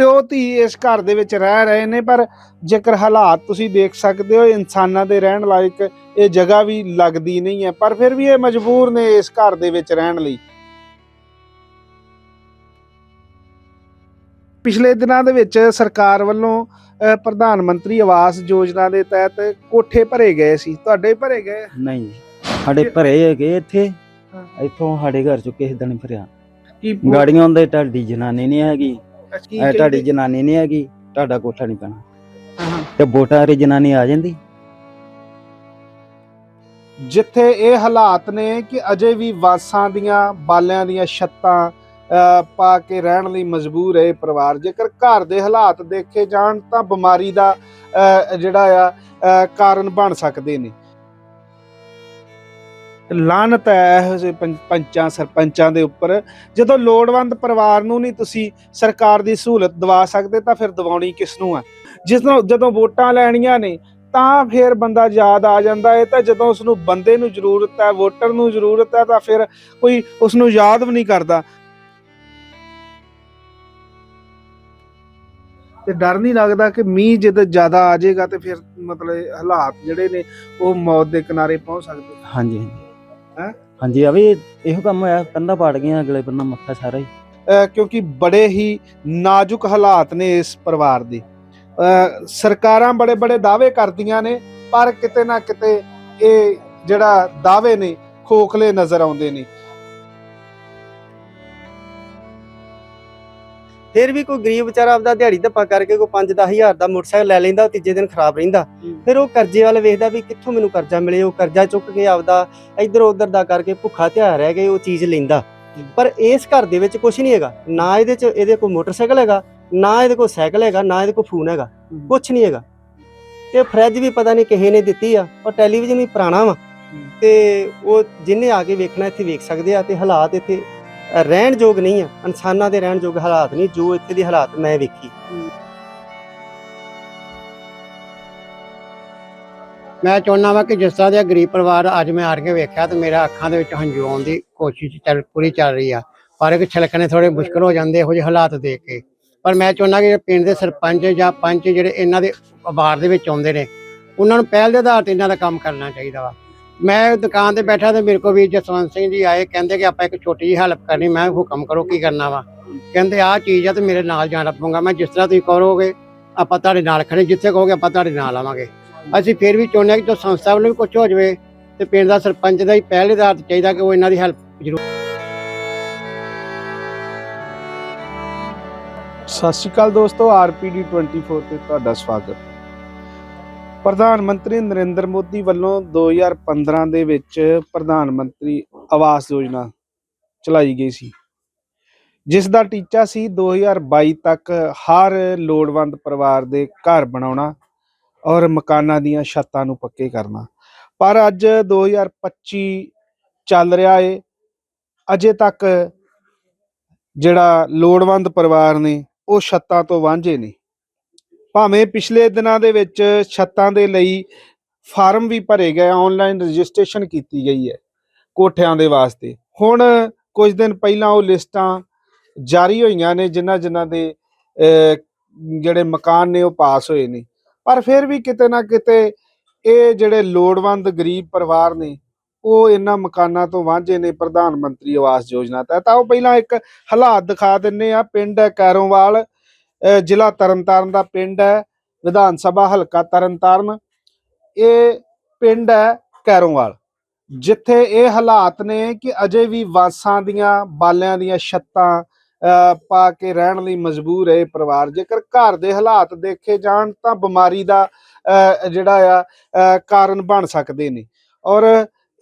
ਪਿਓ ਧੀ ਇਸ ਘਰ ਦੇ ਵਿੱਚ ਰਹਿ ਰਹੇ ਨੇ ਪਰ ਜੇਕਰ ਹਾਲਾਤ ਤੁਸੀਂ ਦੇਖ ਸਕਦੇ ਹੋ ਇਨਸਾਨਾਂ ਦੇ ਰਹਿਣ ਲਾਇਕ ਇਹ ਜਗ੍ਹਾ ਵੀ ਲੱਗਦੀ ਨਹੀਂ ਹੈ ਪਰ ਫਿਰ ਵੀ ਇਹ ਮਜਬੂਰ ਨੇ ਇਸ ਘਰ ਦੇ ਵਿੱਚ ਰਹਿਣ ਲਈ। ਪਿਛਲੇ ਦਿਨਾਂ ਦੇ ਵਿੱਚ ਸਰਕਾਰ ਵੱਲੋਂ ਪ੍ਰਧਾਨ ਮੰਤਰੀ ਆਵਾਸ ਯੋਜਨਾ ਦੇ ਤਹਿਤ ਕੋਠੇ ਭਰੇ ਗਏ ਸੀ। ਤੁਹਾਡੇ ਭਰੇ ਗਏ? ਨਹੀਂ। ਸਾਡੇ ਭਰੇ ਹੈਗੇ ਇੱਥੇ। ਇੱਥੋਂ ਸਾਡੇ ਘਰ ਚੋਂ ਕਿਸੇ ਦਿਨ ਭਰਿਆ। ਕੀ ਗਾੜੀਆਂ ਹੁੰਦੇ ਤੁਹਾਡੀ ਜਨਾਨੀ ਨਹੀਂ ਹੈਗੀ। ਕੀ ਇਹ ਤੁਹਾਡੀ ਜਨਾਨੀ ਨਹੀਂ ਹੈਗੀ ਤੁਹਾਡਾ ਕੋਠਾ ਨਹੀਂ ਪੈਣਾ। ਹਾਂ। ਤੇ ਵੋਟਾਂ ਵਾਲੀ ਜਨਾਨੀ ਆ ਜਾਂਦੀ? ਜਿੱਥੇ ਇਹ ਹਾਲਾਤ ਨੇ ਕਿ ਅਜੇ ਵੀ ਵਾਸਾਂ ਦੀਆਂ ਬਾਲਿਆਂ ਦੀਆਂ ਛੱਤਾਂ ਅ, ਪਾ ਕੇ ਰਹਿਣ ਲਈ ਮਜਬੂਰ ਹੈ ਇਹ ਪਰਿਵਾਰ। ਜੇਕਰ ਘਰ ਦੇ ਹਾਲਾਤ ਦੇਖੇ ਜਾਣ ਤਾਂ ਬਿਮਾਰੀ ਦਾ ਅ, ਜਿਹੜਾ ਆ ਕਾਰਨ ਬਣ ਸਕਦੇ ਨੇ। ਲਾਨਤ ਹੈ ਇਹੋ ਜਿਹੇ ਪੰ- ਪੰਚਾਂ, ਸਰਪੰਚਾਂ ਦੇ ਉੱਪਰ। ਜਦੋਂ ਲੋੜਵੰਦ ਪਰਿਵਾਰ ਨੂੰ ਨਹੀਂ ਤੁਸੀਂ ਸਰਕਾਰ ਦੀ ਸਹੂਲਤ ਦਵਾ ਸਕਦੇ, ਤਾਂ ਫਿਰ ਦਿਵਾਉਣੀ ਕਿਸ ਨੂੰ ਆ? ਜਿਸ ਨੂੰ ਜਦੋਂ ਵੋਟਾਂ ਲੈਣੀਆਂ ਨੇ, ਤਾਂ ਫਿਰ ਬੰਦਾ ਯਾਦ ਆ ਜਾਂਦਾ। ਹੈ ਤਾਂ ਜਦੋਂ ਉਸ ਨੂੰ ਬੰਦੇ ਨੂੰ ਜ਼ਰੂਰਤ ਹੈ, ਵੋਟਰ ਨੂੰ ਜ਼ਰੂਰਤ ਹੈ, ਤਾਂ ਫਿਰ ਕੋਈ ਉਸ ਨੂੰ ਯਾਦ ਵੀ ਨਹੀਂ ਕਰਦਾ। ਤੇ ਡਰ ਨਹੀਂ ਲੱਗਦਾ ਕਿ ਮੀਂਹ ਜਦ ਜ਼ਿਆਦਾ ਆ ਜਾਏਗਾ ਤੇ ਫਿਰ ਮਤਲਬ ਹਾਲਾਤ ਜਿਹੜੇ ਨੇ, ਉਹ ਮੌਤ ਦੇ ਕਿਨਾਰੇ ਪਹੁੰਚ ਸਕਦੇ। ਹਾਂਜੀ। ਹੈਂ? ਹਾਂਜੀ ਆ ਵੀ ਇਹੋ ਕੰਮ ਹੋਇਆ ਕੰਧਾਂ ਪਾੜ ਗਈਆਂ ਅਗਲੇ ਬੰਨਾ ਮੱਥਾ ਸਾਰਾ ਹੀ। ਅਹ ਕਿਉਂਕਿ ਬੜੇ ਹੀ ਨਾਜ਼ੁਕ ਹਾਲਾਤ ਨੇ ਇਸ ਪਰਿਵਾਰ ਦੇ। ਅਹ ਸਰਕਾਰਾਂ ਬੜੇ ਬੜੇ ਦਾਅਵੇ ਕਰਦੀਆਂ ਨੇ ਪਰ ਕਿਤੇ ਨਾ ਕਿਤੇ ਇਹ ਜਿਹੜਾ ਦਾਅਵੇ ਨੇ ਖੋਖਲੇ ਨਜ਼ਰ ਆਉਂਦੇ ਨੇ। ਫਿਰ ਵੀ ਕੋਈ ਗਰੀਬ ਵਿਚਾਰਾ ਆਪਦਾ ਦਿਹਾੜੀ ਧੱਪਾ ਕਰਕੇ ਕੋਈ 5-10 ਹਜ਼ਾਰ ਦਾ ਮੋਟਰਸਾਈਕਲ ਲੈ ਲੈਂਦਾ ਉਹ ਤੀਜੇ ਦਿਨ ਖਰਾਬ ਰਹਿੰਦਾ। ਫਿਰ ਉਹ ਕਰਜ਼ੇ ਵਾਲੇ ਵੇਖਦਾ ਵੀ ਕਿੱਥੋਂ ਮੈਨੂੰ ਕਰਜ਼ਾ ਮਿਲੇ ਉਹ ਕਰਜ਼ਾ ਚੁੱਕ ਕੇ ਆਪਦਾ ਇੱਧਰ ਉੱਧਰ ਦਾ ਕਰਕੇ ਭੁੱਖਾ ਧਿਆ ਰਹਿ ਕੇ ਉਹ ਚੀਜ਼ ਲੈਂਦਾ। ਪਰ ਇਸ ਘਰ ਦੇ ਵਿੱਚ ਕੁਝ ਨਹੀਂ ਹੈਗਾ। ਨਾ ਇਹਦੇ 'ਚ ਇਹਦੇ ਕੋਲ ਮੋਟਰਸਾਈਕਲ ਹੈਗਾ ਨਾ ਇਹਦੇ ਕੋਲ ਸਾਈਕਲ ਹੈਗਾ ਨਾ ਇਹਦੇ ਕੋਲ ਫੋਨ ਹੈਗਾ। ਕੁਝ ਨਹੀਂ ਹੈਗਾ। ਤੇ ਫਰਿੱਜ ਵੀ ਪਤਾ ਨਹੀਂ ਕਿਸੇ ਨੇ ਦਿੱਤੀ ਆ ਉਹ ਟੈਲੀਵਿਜ਼ਨ ਵੀ ਪੁਰਾਣਾ ਵਾ। ਤੇ ਉਹ ਜਿੰਨੇ ਆ ਕੇ ਵੇਖਣਾ ਇੱਥੇ ਵੇਖ ਸਕਦੇ ਆ ਤੇ ਹਾਲਾਤ ਇੱਥੇ ਰਹਿਣ ਯੋਗ ਨਹੀਂ ਆ, ਇਨਸਾਨਾਂ ਦੇ ਰਹਿਣ ਯੋਗ ਹਾਲਾਤ ਨਹੀਂ, ਜੋ ਇੱਥੇ ਦੀ ਹਾਲਾਤ ਮੈਂ ਵੇਖੀ। ਮੈਂ ਚਾਹੁੰਦਾ ਵਾਂ ਕਿ ਜਿਸ ਤਰ੍ਹਾਂ ਦੇ ਗਰੀਬ ਪਰਿਵਾਰ ਅੱਜ ਮੈਂ ਆੜ ਕੇ ਵੇਖਿਆ ਤੇ ਮੇਰਾ ਅੱਖਾਂ ਦੇ ਵਿੱਚ ਹੰਝੂ ਆਉਣ ਦੀ ਕੋਸ਼ਿਸ਼ ਚੱਲ, ਪੂਰੀ ਚੱਲ ਰਹੀ ਆ। ਪਰ ਇੱਕ ਛਲਕਣੇ ਥੋੜੇ ਮੁਸ਼ਕਲ ਹੋ ਜਾਂਦੇ, ਇਹੋ ਜਿਹੇ ਹਾਲਾਤ ਦੇਖ ਕੇ। ਪਰ ਮੈਂ ਚਾਹੁੰਦਾ ਕਿ ਪਿੰਡ ਦੇ ਸਰਪੰਚ ਜਾਂ ਪੰਚ ਜਿਹੜੇ ਇਹਨਾਂ ਦੇ ਵਾਰ ਦੇ ਵਿੱਚ ਆਉਂਦੇ ਨੇ, ਉਹਨਾਂ ਨੂੰ ਪਹਿਲ ਦੇ ਆਧਾਰ ਤੇ ਇਹਨਾਂ ਦਾ ਕੰਮ ਕਰਨਾ ਚਾਹੀਦਾ ਵਾ। ਮੈਂ ਦੁਕਾਨ ਤੇ ਬੈਠਾ ਤੇ ਮੇਰੇ ਕੋਲ ਵੀ ਜਸਵੰਤ ਸਿੰਘ ਜੀ ਆਏ, ਕਹਿੰਦੇ ਕਿ ਆਪਾਂ ਇੱਕ ਛੋਟੀ ਜਿਹੀ ਹੈਲਪ ਕਰਨੀ। ਮੈਂ ਹੁਕਮ ਕਰੋ ਕੀ ਕਰਨਾ ਵਾ। ਕਹਿੰਦੇ, ਆਹ ਚੀਜ਼ ਆ ਤੇ ਮੇਰੇ ਨਾਲ ਜਾਣਾ ਪਊਗਾ ਮੈਂ ਜਿਸ ਤਰ੍ਹਾਂ ਤੁਸੀਂ ਕਰੋਗੇ ਆਪਾਂ ਤੁਹਾਡੇ ਨਾਲ ਖੜੇ। ਜਿੱਥੇ ਕਹੋਗੇ, ਆਪਾਂ ਤੁਹਾਡੇ ਨਾਲ ਆਵਾਂਗੇ। ਅਸੀਂ ਫਿਰ ਵੀ ਚਾਹੁੰਦੇ ਹਾਂ ਕਿ ਜੋ ਸੰਸਥਾ ਵੱਲੋਂ ਵੀ ਕੁਝ ਹੋ ਜਾਵੇ ਤੇ ਪਿੰਡ ਦਾ ਸਰਪੰਚ ਦਾ ਹੀ ਪਹਿਲੇ ਆਧਾਰ ਤੇ ਚਾਹੀਦਾ ਕਿ ਉਹ ਇਹਨਾਂ ਦੀ ਹੈਲਪ ਜ਼ਰੂਰ ਸਤਿ ਸ਼੍ਰੀ ਅਕਾਲ ਦੋਸਤੋ, ਆਰਪੀਡੀ 24 ਤੇ ਤੁਹਾਡਾ ਸਵਾਗਤ। ਪ੍ਰਧਾਨ ਮੰਤਰੀ ਨਰਿੰਦਰ ਮੋਦੀ ਵੱਲੋਂ 2015 ਦੇ ਵਿੱਚ ਪ੍ਰਧਾਨ ਮੰਤਰੀ ਆਵਾਸ ਯੋਜਨਾ ਚਲਾਈ ਗਈ ਸੀ, ਜਿਸ ਦਾ ਟੀਚਾ ਸੀ 2022 ਤੱਕ ਹਰ ਲੋੜਵੰਦ ਪਰਿਵਾਰ ਦੇ ਘਰ ਬਣਾਉਣਾ ਔਰ ਮਕਾਨਾਂ ਦੀਆਂ ਛੱਤਾਂ ਨੂੰ ਪੱਕੇ ਕਰਨਾ। ਪਰ ਅੱਜ 2025 ਚੱਲ ਰਿਹਾ ਏ, ਅਜੇ ਤੱਕ ਜਿਹੜਾ ਲੋੜਵੰਦ ਪਰਿਵਾਰ ਨੇ ਉਹ ਛੱਤਾਂ ਤੋਂ ਵਾਂਝੇ ਨੇ। ਭਾਵੇਂ ਪਿਛਲੇ ਦਿਨਾਂ ਦੇ ਵਿੱਚ ਛੱਤਾਂ ਦੇ ਲਈ ਫਾਰਮ ਵੀ ਭਰੇ ਗਏ ਆਨਲਾਈਨ ਰਜਿਸਟ੍ਰੇਸ਼ਨ ਕੀਤੀ ਗਈ ਹੈ ਕੋਠਿਆਂ ਦੇ ਵਾਸਤੇ। ਹੁਣ ਕੁਝ ਦਿਨ ਪਹਿਲਾਂ ਉਹ ਲਿਸਟਾਂ ਜਾਰੀ ਹੋਈਆਂ ਨੇ, ਜਿਨ੍ਹਾਂ ਜਿਨ੍ਹਾਂ ਦੇ ਜਿਹੜੇ ਮਕਾਨ ਨੇ ਉਹ ਪਾਸ ਹੋਏ ਨੇ। ਪਰ ਫਿਰ ਵੀ ਕਿਤੇ ਨਾ ਕਿਤੇ ਇਹ ਜਿਹੜੇ ਲੋੜਵੰਦ ਗਰੀਬ ਪਰਿਵਾਰ ਨੇ, ਉਹ ਇਹਨਾਂ ਮਕਾਨਾਂ ਤੋਂ ਵਾਂਝੇ ਨੇ ਪ੍ਰਧਾਨ ਮੰਤਰੀ ਆਵਾਸ ਯੋਜਨਾ ਤਹਿਤ। ਤਾਂ ਉਹ ਪਹਿਲਾਂ ਇੱਕ ਹਾਲਾਤ ਦਿਖਾ ਦਿੰਨੇ ਆ ਪਿੰਡ ਹੈ ਕੈਰੋਂਵਾਲ ਜ਼ਿਲ੍ਹਾ ਤਰਨਤਾਰਨ ਦਾ ਪਿੰਡ ਹੈ ਵਿਧਾਨ ਸਭਾ ਹਲਕਾ ਤਰਨਤਾਰਨ। ਇਹ ਪਿੰਡ ਹੈ ਕੈਰੋਂਵਾਲ। ਜਿੱਥੇ ਇਹ ਹਾਲਾਤ ਨੇ ਕਿ ਅਜੇ ਵੀ ਵਾਸਾਂ ਦੀਆਂ ਬਾਲਿਆਂ ਦੀਆਂ ਛੱਤਾਂ ਪਾ ਕੇ ਰਹਿਣ ਲਈ ਮਜਬੂਰ ਹੈ ਇਹ ਪਰਿਵਾਰ। ਜੇਕਰ ਘਰ ਦੇ ਹਾਲਾਤ ਦੇਖੇ ਜਾਣ ਤਾਂ ਬਿਮਾਰੀ ਦਾ ਜਿਹੜਾ ਆ ਕਾਰਨ ਬਣ ਸਕਦੇ ਨੇ। ਔਰ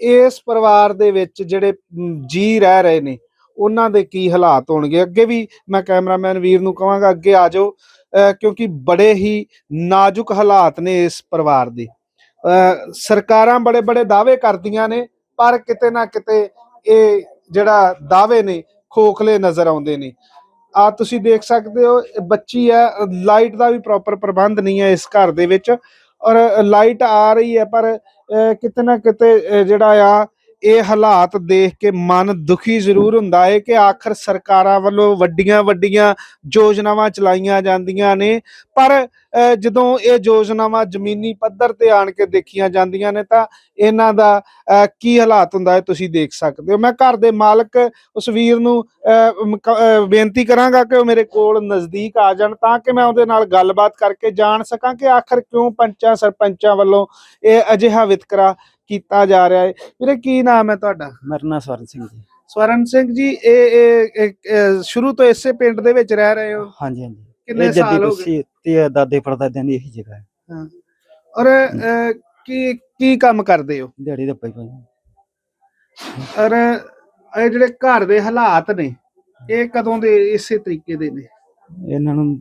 ਇਸ ਪਰਿਵਾਰ ਦੇ ਵਿੱਚ ਜਿਹੜੇ ਮ, ਜੀ ਰਹਿ ਰਹੇ ਨੇ ਉਹਨਾਂ ਦੇ ਕੀ ਹਾਲਾਤ ਹੋਣਗੇ? ਅੱਗੇ ਵੀ ਮੈਂ ਕੈਮਰਾਮੈਨ ਵੀਰ ਨੂੰ ਕਹਾਂਗਾ, ਅੱਗੇ ਆ ਜਾਓ ਕਿਉਂਕਿ ਬੜੇ ਹੀ ਨਾਜ਼ੁਕ ਹਾਲਾਤ ਨੇ ਇਸ ਪਰਿਵਾਰ ਦੇ। ਸਰਕਾਰਾਂ ਬੜੇ ਬੜੇ ਦਾਅਵੇ ਕਰਦੀਆਂ ਨੇ, ਪਰ ਕਿਤੇ ਨਾ ਕਿਤੇ ਇਹ ਜਿਹੜਾ ਦਾਅਵੇ ਨੇ, ਖੋਖਲੇ ਨਜ਼ਰ ਆਉਂਦੇ ਨੇ। ਆ ਤੁਸੀਂ ਦੇਖ ਸਕਦੇ ਹੋ ਬੱਚੀ ਹੈ, ਲਾਈਟ ਦਾ ਵੀ ਪ੍ਰੋਪਰ ਪ੍ਰਬੰਧ ਨਹੀਂ ਹੈ ਇਸ ਘਰ ਦੇ ਵਿੱਚ, ਔਰ ਲਾਈਟ ਆ ਰਹੀ ਹੈ, ਪਰ ਕਿਤੇ ਨਾ ਕਿਤੇ ਜਿਹੜਾ ਆ ਇਹ ਹਾਲਾਤ ਦੇਖ ਕੇ ਮਨ ਦੁਖੀ ਜ਼ਰੂਰ ਹੁੰਦਾ ਹੈ ਕਿ ਆਖਰ ਸਰਕਾਰਾਂ ਵੱਲੋਂ ਵੱਡੀਆਂ ਵੱਡੀਆਂ ਯੋਜਨਾਵਾਂ ਚਲਾਈਆਂ ਜਾਂਦੀਆਂ ਨੇ। ਪਰ ਜਦੋਂ ਇਹ ਯੋਜਨਾਵਾਂ ਜ਼ਮੀਨੀ ਪੱਧਰ ਤੇ ਆਣ ਕੇ ਦੇਖੀਆਂ ਜਾਂਦੀਆਂ ਨੇ ਤਾਂ ਇਹਨਾਂ ਦਾ ਕੀ ਹਾਲਾਤ ਹੁੰਦਾ ਹੈ ਤੁਸੀਂ ਦੇਖ ਸਕਦੇ ਹੋ। ਮੈਂ ਘਰ ਦੇ ਮਾਲਕ ਉਸ ਵੀਰ ਨੂੰ ਅ, ਬੇਨਤੀ ਕਰਾਂਗਾ ਕਿ ਉਹ ਮੇਰੇ ਕੋਲ ਨਜ਼ਦੀਕ ਆ ਜਾਣ ਤਾਂ ਕਿ ਮੈਂ ਉਹਦੇ ਨਾਲ ਗੱਲਬਾਤ ਕਰਕੇ ਜਾਣ ਸਕਾਂ ਕਿ ਆਖਰ ਕਿਉਂ ਪੰਚਾਂ ਸਰਪੰਚਾਂ ਵੱਲੋਂ ਇਹ ਅਜਿਹਾ ਵਿਤਕਰਾ ਕੀਤਾ ਜਾ ਰਿਹਾ ਹੈ। ਵੀਰੇ ਕੀ ਨਾਮ ਹੈ ਤੁਹਾਡਾ? ਮੇਰਾ ਸਵਰਨ ਸਿੰਘ ਜੀ। ਸਵਰਨ ਸਿੰਘ ਜੀ ਇਹ ਇਹ- ਸ਼ੁਰੂ ਤੋਂ ਇਸੇ ਪਿੰਡ ਦੇ ਵਿੱਚ ਰਹਿ ਰਹੇ ਹੋ? ਹਾਂਜੀ ਹਾਂਜੀ। ਕਿੰਨੇ ਸਾਲ ਹੋ ਗਏ? ਤੇ ਦਾਦੇ ਪੜਦਾਦਿਆਂ ਦੀ ਇਹੀ ਜਗ੍ਹਾ ਹੈ। ਔਰ ਅ, ਕੀ ਕੀ ਕੰਮ ਕਰਦੇ ਹੋ? ਦਿਹਾੜੀ ਦਾ ਪਈ ਪਈ ਔਰ ਇਹ ਜਿਹੜੇ ਘਰ ਦੇ ਹਾਲਾਤ ਨੇ ਇਹ ਕਦੋਂ ਦੇ ਇਸੇ ਤਰੀਕੇ ਦੇ ਨੇ? ਇਹਨਾਂ ਨੂੰ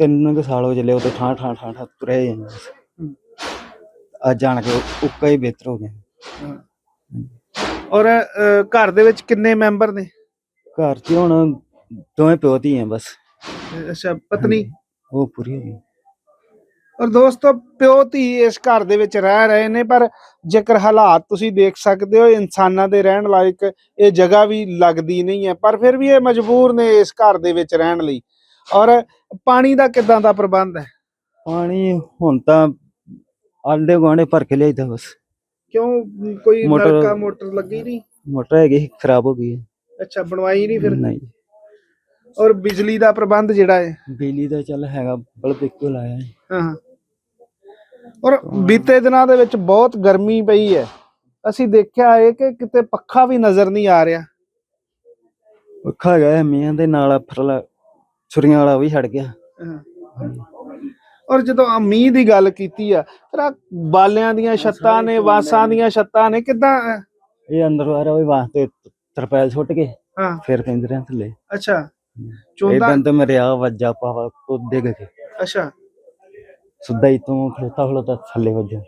ਤਿੰਨ ਕੁ ਸਾਲ ਹੋ ਚੱਲੇ ਉਹ ਤੇ ਠਾਂ ਠਾਂ ਠਾਂ ਠਾਂ ਤੁਰੇ ਜਾਂਦੇ ਹਮ। ਜਾਣ ਕੇ ਉੱਕਾ ਹੀ ਬਿਹਤਰ ਹੋ ਗਿਆ। ਔਰ ਅ, ਘਰ ਦੇ ਵਿੱਚ ਕਿੰਨੇ ਮੈਂਬਰ ਨੇ? ਘਰ 'ਚ ਹੁਣ ਦੋਵੇਂ ਪਿਓ ਧੀ ਆ ਬਸ। ਅੱਛਾ ਪਤਨੀ? ਉਹ ਪੂਰੀ ਹੋ ਗਈ। ਔਰ ਦੋਸਤੋ ਪਿਓ ਧੀ ਇਸ ਘਰ ਦੇ ਵਿੱਚ ਰਹਿ ਰਹੇ ਨੇ ਪਰ ਜੇਕਰ ਹਾਲਾਤ ਤੁਸੀਂ ਦੇਖ ਸਕਦੇ ਹੋ ਇਨਸਾਨਾਂ ਦੇ ਰਹਿਣ ਲਾਇਕ ਇਹ ਜਗ੍ਹਾ ਵੀ ਲੱਗਦੀ ਨਹੀਂ ਹੈ ਪਰ ਫਿਰ ਵੀ ਇਹ ਮਜਬੂਰ ਨੇ ਇਸ ਘਰ ਦੇ ਵਿੱਚ ਰਹਿਣ ਲਈ। ਔਰ ਪਾਣੀ ਦਾ ਕਿਦਾਂ ਦਾ ਪ੍ਰਬੰਧ ਹੈ? ਪਾਣੀ ਹੁਣ ਤਾਂ ਆਂਡੇ ਗੁਆਂਢੇ ਭਰ ਕੇ ਲਿਆਈਦਾ ਬਸ। ਕਿਉਂ? ਕੋਈ ਮੋਟਰ- ਨਲਕਾ ਮੋਟਰ ਲੱਗੀ ਨਹੀਂ? ਮੋਟਰ ਹੈਗੀ ਸੀ, ਖਰਾਬ ਹੋ ਗਈ ਹੈ। ਅੱਛਾ ਬਣਵਾਈ ਨਹੀਂ ਫਿਰ? ਨਹੀਂ। ਔਰ ਬਿਜਲੀ ਦਾ ਪ੍ਰਬੰਧ ਜਿਹੜਾ ਹੈ? ਬਿਜਲੀ ਦਾ ਚੱਲ ਹੈਗਾ ਬਲਬ ਇੱਕੋ ਲਾਇਆ ਹੈ। ਹਾਂ ਹਾਂ। ਔਰ ਬੀਤੇ ਦਿਨਾਂ ਦੇ ਵਿੱਚ ਬਹੁਤ ਗਰਮੀ ਪਈ ਹੈ। ਅਸੀਂ ਦੇਖਿਆ ਹੈ ਕਿ ਕਿਤੇ ਪੱਖਾ ਵੀ ਨਜ਼ਰ ਨਹੀਂ ਆ ਰਿਹਾ। ਪੱਖਾ ਹੈਗਾ ਮੀਆਂ ਦੇ ਨਾਲ ਫਰਲਾ ਛੁਰੀਆਂ ਵਾਲਾ ਉਹ ਵੀ ਛੱਡ ਗਿਆ। ਹਾਂ। ਔਰ ਜਦੋਂ ਮੀਂਹ ਦੀ ਗੱਲ ਕੀਤੀ ਆ ਫਿਰ ਆਹ ਬਾਲਿਆਂ ਦੀਆਂ ਛੱਤਾਂ ਨੇ ਵਾਸਾਂ ਦੀਆਂ ਛੱਤਾਂ ਨੇ ਕਿਦਾਂ ਇਹ ਅੰਦਰ ਆ ਰਿਹਾ ਉਹ ਵਾਸਤੇ ਤਰਪੈਲ ਸੁੱਟ ਕੇ ਹਾਂ। ਫਿਰ ਪਿੰਜਰਿਆਂ ਥੱਲੇ। ਅੱਛਾ। ਇਹ ਚੋਂਦਾ ਬੰਦ ਮੇਰੇ ਆ ਵੱਜਾ ਪਾਵਾ ਤੋਂ ਡਿੱਗ ਕੇ। ਅੱਛਾ। ਸਿੱਧਾ ਹੀ ਤੋਂ ਖਲੋਤਾ ਖਲੋਤਾ ਥੱਲੇ ਵੱਜਾ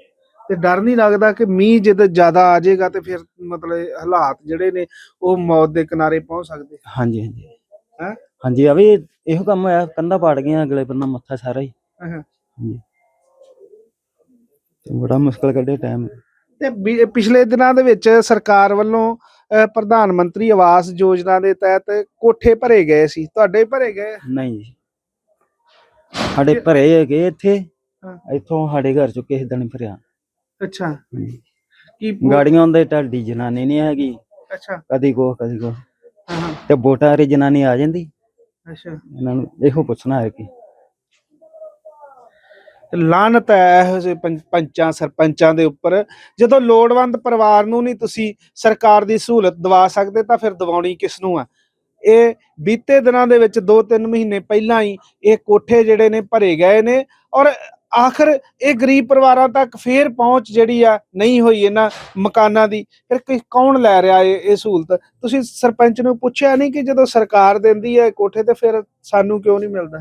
ਤੇ ਡਰ ਨਹੀਂ ਲੱਗਦਾ ਕਿ ਮੀਂਹ ਜਦੋਂ ਜ਼ਿਆਦਾ ਆ ਜਾਏਗਾ ਤੇ ਫਿਰ ਮਤਲਬ ਇਹ ਹਾਲਾਤ ਜਿਹੜੇ ਨੇ ਉਹ ਮੌਤ ਦੇ ਕਿਨਾਰੇ ਪਹੁੰਚ ਸਕਦੇ? ਹਾਂਜੀ ਹਾਂਜੀ। ਹੈਂ? ਹਾਂਜੀ ਆ ਵੀ ਇਹੋ ਕੰਮ ਹੋਇਆ ਕੰਧਾਂ ਪਾੜ ਗਈਆਂ ਅਗਲੇ ਬੰਨਾ ਮੱਥਾ ਸਾਰਾ ਹੀ ਹਾਂ। ਤੇ ਬੜਾ ਮੁਸ਼ਕਲ ਕੱਢਿਆ ਟਾਈਮ ਤੇ ਵੀ- ਪਿਛਲੇ ਦਿਨਾਂ ਦੇ ਵਿੱਚ ਸਰਕਾਰ ਵੱਲੋਂ ਪ੍ਰਧਾਨ ਮੰਤਰੀ ਆਵਾਸ ਯੋਜਨਾ ਦੇ ਤਹਿਤ ਕੋਠੇ ਭਰੇ ਗਏ ਸੀ। ਤੁਹਾਡੇ ਭਰੇ ਗਏ? ਨਹੀਂ ਜੀ। ਸਾਡੇ ਭਰੇ ਹੈਗੇ ਇੱਥੇ। ਹਾਂ। ਇੱਥੋਂ ਸਾਡੇ ਘਰ ਚੋਂ ਕਿਸੇ ਦਿਨ ਭਰਿਆ। ਅੱਛਾ। ਹਾਂਜੀ। ਕੀ ਗਾੜੀਆਂ ਦੇ ਢਾਡੀ ਜਨਾਨੀ ਨਹੀਂ ਹੈਗੀ। ਅੱਛਾ। ਕਦੀ ਕੋ ਕਦੀ ਕੋ ਹਾਂ ਹਾਂ। ਤੇ ਵੋਟਾਂ ਵਾਲੀ ਜਨਾਨੀ ਆ ਜਾਂਦੀ। ਅੱਛਾ। ਇਹਨਾਂ ਨੂੰ ਇਹੋ ਪੁੱਛਣਾ ਹੈ ਕਿ ਲਾਨਤ ਹੈ ਇਹੋ ਜਿਹੇ ਪੰਚ- ਪੰਚਾਂ, ਸਰਪੰਚਾਂ ਦੇ ਉੱਪਰ। ਜਦੋਂ ਲੋੜਵੰਦ ਪਰਿਵਾਰ ਨੂੰ ਨਹੀਂ ਤੁਸੀਂ ਸਰਕਾਰ ਦੀ ਸਹੂਲਤ ਦਵਾ ਸਕਦੇ, ਤਾਂ ਫਿਰ ਦਿਵਾਉਣੀ ਕਿਸ ਨੂੰ ਆ? ਇਹ ਬੀਤੇ ਦਿਨਾਂ ਦੇ ਵਿੱਚ 2-3 ਮਹੀਨੇ ਪਹਿਲਾਂ ਹੀ ਇਹ ਕੋਠੇ ਜਿਹੜੇ ਨੇ ਭਰੇ ਗਏ ਨੇ ਔਰ ਆਖਰ ਇਹ ਗਰੀਬ ਪਰਿਵਾਰਾਂ ਤੱਕ ਫੇਰ ਪਹੁੰਚ ਜਿਹੜੀ ਆ ਨਹੀਂ ਹੋਈ ਇਹਨਾਂ ਮਕਾਨਾਂ ਦੀ। ਫਿਰ ਕਿ- ਕੌਣ ਲੈ ਰਿਹਾ ਇਹ ਇਹ ਸਹੂਲਤ? ਤੁਸੀਂ ਸਰਪੰਚ ਨੂੰ ਪੁੱਛਿਆ ਨਹੀਂ ਕਿ ਜਦੋਂ ਸਰਕਾਰ ਦਿੰਦੀ ਹੈ ਕੋਠੇ ਤੇ ਫਿਰ ਸਾਨੂੰ ਕਿਉਂ ਨਹੀਂ ਮਿਲਦਾ?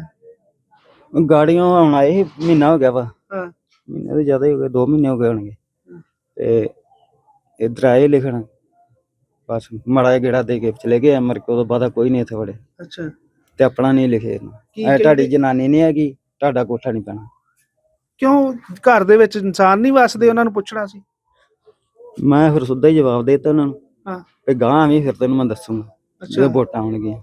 ਗਾੜੀਆਂ ਆਉਣ ਆਏ ਸੀ, ਮਹੀਨਾ ਹੋ ਗਿਆ ਵਾ। ਹਾਂ। ਮਹੀਨੇ ਤੋਂ ਜ਼ਿਆਦਾ ਹੀ ਹੋ ਗਏ 2 ਮਹੀਨੇ ਹੋ ਗਏ ਹੋਣਗੇ। ਤੇ ਇਧਰ ਆਏ ਲਿਖਣ ਬਸ ਮੜਾ ਜਿਹਾ ਗੇੜਾ ਦੇ ਕੇ ਚਲੇ ਗਏ ਅਮਰ ਕੋ ਬਾਅਦ ਕੋਈ ਨਹੀਂ ਇੱਥੇ ਵੜੇ। ਅੱਛਾ। ਤੇ ਆਪਣਾ ਨਹੀਂ ਲਿਖੇ ਕੀ ਐ ਤੁਹਾਡੀ ਕਹਿੰਦੇ? ਜਨਾਨੀ ਨਹੀਂ ਹੈਗੀ ਤੁਹਾਡਾ ਕੋਠਾ ਨਹੀਂ ਪੈਣਾ। ਕਿਉਂ? ਘਰ ਦੇ ਵਿੱਚ ਇਨਸਾਨ ਨਹੀਂ ਵਸਦੇ ਉਹਨਾਂ ਨੂੰ ਪੁੱਛਣਾ ਸੀ। ਮੈਂ ਫਿਰ ਸਿੱਧਾ ਹੀ ਜਵਾਬ ਦੇ ਦਿੱਤਾ ਉਹਨਾਂ ਨੂੰ। ਹਾਂ। ਤੇ ਗਾਂ ਵੀ ਫਿਰ ਤੈਨੂੰ ਮੈਂ ਦੱਸੂਗਾ। ਜਦੋਂ ਵੋਟਾਂ ਆਉਣਗੀਆਂ